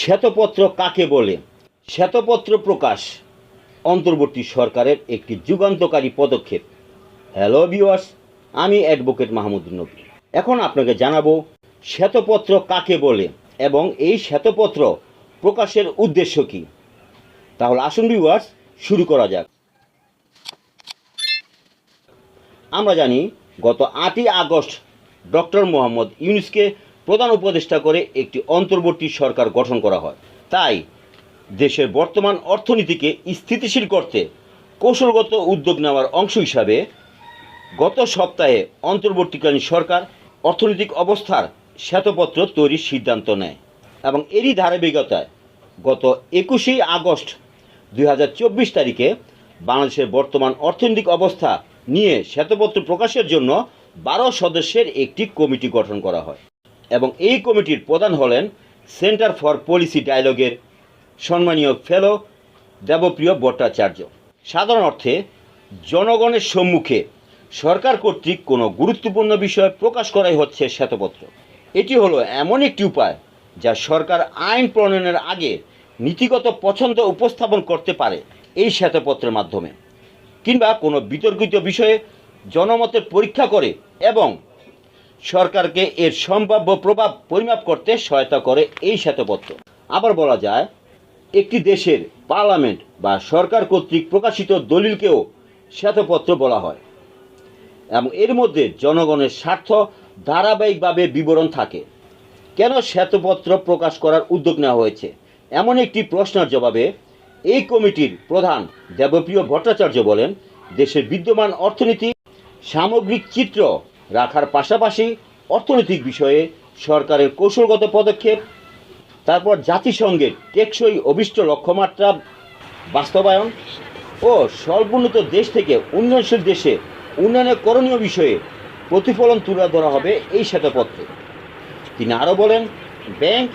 শ্বেতপত্র কাকে বলে? শ্বেতপত্র প্রকাশ, অন্তর্বর্তী সরকারের একটি যুগান্তকারী পদক্ষেপ। হ্যালো ভিউয়ার্স আমি অ্যাডভোকেট মাহমুদুল নবী। এখন আপনাকে জানাব, শ্বেতপত্র কাকে বলে এবং এই শ্বেতপত্র প্রকাশের উদ্দেশ্য কী? তাহলে আসুন ভিউয়ার্স শুরু করা যাক। আমরা জানি, গত আটই আগস্ট ডক্টর মোহাম্মদ ইউনুসকে প্রধান উপদেষ্টা করে একটি অন্তর্বর্তী সরকার গঠন করা হয়। তাই দেশের বর্তমান অর্থনীতিকে স্থিতিশীল করতে কৌশলগত উদ্যোগ নেওয়ার অংশ হিসাবে গত সপ্তাহে অন্তর্বর্তীকালীন সরকার অর্থনৈতিক অবস্থার শ্বেতপত্র তৈরির সিদ্ধান্ত নেয় এবং এরই ধারাবাহিকতায় গত একুশে আগস্ট দুই হাজার চব্বিশ তারিখে বাংলাদেশের বর্তমান অর্থনৈতিক অবস্থা নিয়ে শ্বেতপত্র প্রকাশের জন্য বারো সদস্যের একটি কমিটি গঠন করা হয়। এবং এই কমিটির প্রধান হলেন সেন্টার ফর পলিসি ডায়ালগের সম্মানীয় ফেলো দেবপ্রিয় ভট্টাচার্য। সাধারণ অর্থে জনগণের সম্মুখে সরকার কর্তৃক কোনো গুরুত্বপূর্ণ বিষয় প্রকাশ করাই হচ্ছে শ্বেতপত্র। এটি হলো এমন একটি উপায় যা সরকার আইন প্রণয়নের আগে নীতিগত পছন্দ উপস্থাপন করতে পারে এই শ্বেতপত্রের মাধ্যমে। কিংবা কোনো বিতর্কিত বিষয়ে জনমতের পরীক্ষা করে এবং সরকারকে এর সম্ভাব্য প্রভাব পরিমাপ করতে সহায়তা করে এই শ্বেতপত্র। আবার বলা যায়, একটি দেশের পার্লামেন্ট বা সরকার কর্তৃক প্রকাশিত দলিলকেও শ্বেতপত্র বলা হয় এবং এর মধ্যে জনগণের স্বার্থ ধারাবাহিকভাবে বিবরণ থাকে। কেন শ্বেতপত্র প্রকাশ করার উদ্যোগ নেওয়া হয়েছে? এমন একটি প্রশ্নের জবাবে এই কমিটির প্রধান দেবপ্রিয় ভট্টাচার্য বলেন, দেশের বিদ্যমান অর্থনীতি, সামগ্রিক চিত্র রাখার পাশাপাশি অর্থনৈতিক বিষয়ে সরকারের কৌশলগত পদক্ষেপ, তারপর জাতিসংঘের টেকসই অভিষ্ট লক্ষ্যমাত্রা, বাস্তবায়ন ও স্বল্পোন্নত দেশ থেকে উন্নয়নশীল দেশে উন্নয়নের করণীয় বিষয়ে প্রতিফলন তুলে ধরা হবে এই শ্বেতপত্রে। তিনি আরও বলেন, ব্যাংক,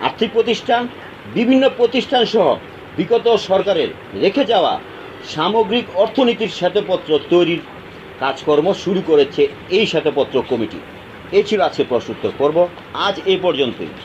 আর্থিক প্রতিষ্ঠান, বিভিন্ন প্রতিষ্ঠান সহ বিগত সরকারের রেখে যাওয়া সামগ্রিক অর্থনীতির শ্বেতপত্র তৈরির কাজকর্ম শুরু করেছে এই শ্বেতপত্র কমিটি। এ ছিল আজকে প্রশ্নোত্তর পর্ব। আজ এ পর্যন্তই।